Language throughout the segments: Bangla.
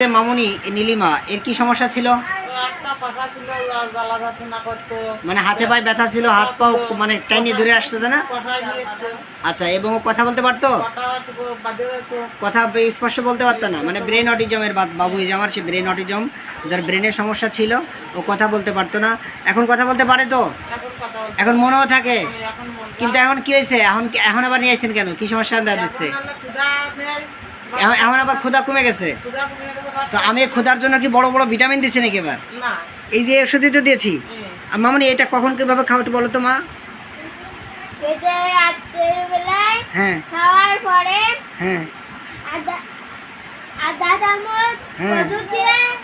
মামুনি নীলিমা, এর কি সমস্যা ছিল? মানে হাতে পায়ে ব্যথা ছিল, হাত পাও মানে টাইনে ধরে আসতো না? আচ্ছা এবং কথা বলতে পারতো? কথা স্পষ্ট বলতে পারতো না। মানে ব্রেন অটিজমের বাবু এই আমার, সে ব্রেন অটিজম যার ব্রেনের সমস্যা ছিল, ও কথা বলতে পারতো না। এখন কথা বলতে পারে তো? এখন মনেও থাকে। কিন্তু এখন কি হয়েছে? এখন এখন আবার নিয়ে আসছেন কেন? কি সমস্যা দিচ্ছে আমরা এখন আবার ক্ষুধা কমে গেছে। তো আমি ক্ষুধার জন্য কি বড় বড় ভিটামিন দিছি নাকি এবার? এই যে ওষুধই তো দিয়েছি। মামনি এটা কখন কীভাবে খাও একটু বলো তো মা? হ্যাঁ। খাওয়ার পরে হ্যাঁ। আদা আদা চামচ হ্যাঁ।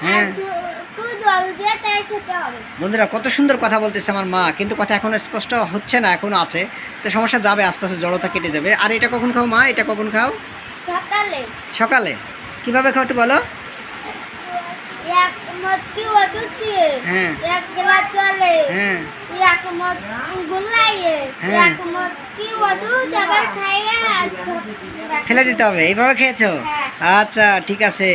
হ্যাঁ। আর দু- একটু জল দিয়ে তাই খেতে হবে। বন্ধুরা কত সুন্দর কথা বলতেছে আমার মা কিন্তু কথা এখনও স্পষ্ট হচ্ছে না এখনও আছে। তো সমস্যা যাবে আস্তে আস্তে জড়তা কেটে যাবে। আর এটা কখন খাও মা? এটা কখন খাও? সকালে। সকালে? কীভাবে খাও একটু বলো। এক মটকি ওষুধ হ্যাঁ। এক গ্লাস জলে হ্যাঁ। এক মট গুলাইয়ে হ্যাঁ। এক মটকি ওষুধ আবার খাইয়ে ফেলে দিতে হবে এইভাবে খেয়েছো। আচ্ছা ঠিক আছে।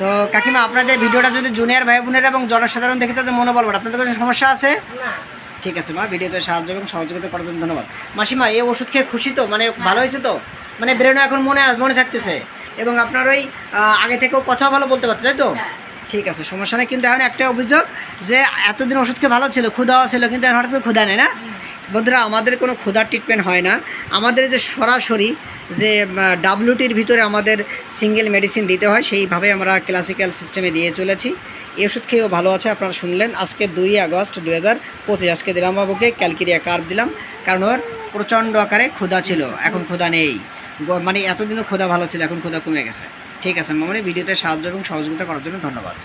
তো কাকিমা আপনাদের ভিডিওটা যদি জুনিয়র ভাই বোনেরা এবং জনসাধারণ দেখে তাদের মনোবল বাড়ে আপনাদের কোনো সমস্যা আছে? ঠিক আছে মা ভিডিওতে সাহায্য এবং সহযোগিতা করার জন্য ধন্যবাদ। মাসিমা এই ওষুধ খেয়ে খুশি তো? মানে ভালো হয়েছে তো? মানে ব্রেনও এখন মনে মনে থাকতেছে। এবং আপনার ওই আগে থেকেও কথা ভালো বলতে পারছে তাই তো? ঠিক আছে সমস্যা নেই। কিন্তু এখন একটা অভিযোগ যে এতদিন ওষুধ খেয়ে ভালো ছিল ক্ষুধাও ছিল কিন্তু এখন হঠাৎ ক্ষুধা নেই না? বন্ধুরা আমাদের কোনো ক্ষুধার ট্রিটমেন্ট হয় না। আমাদের যে সরাসরি যে ডাব্লিউটির ভিতরে আমাদের সিঙ্গেল মেডিসিন দিতে হয় সেইভাবে আমরা ক্লাসিক্যাল সিস্টেমে দিয়ে চলেছি। এই ওষুধ খেয়েও ভালো আছে আপনারা শুনলেন। আজকে দুই আগস্ট দুই হাজার পঁচিশ আজকে দিলাম বাবুকে ক্যালকিরিয়া কার্ভ দিলাম। কারণ ওর প্রচণ্ড আকারে ক্ষুধা ছিল এখন ক্ষুধা নেই। মানে এতদিনও খোদা ভালো ছিল, এখন খোদা কমে গেছে। ঠিক আছে, মামনি, ভিডিওতে সাহায্য এবং সহযোগিতা করার জন্য ধন্যবাদ।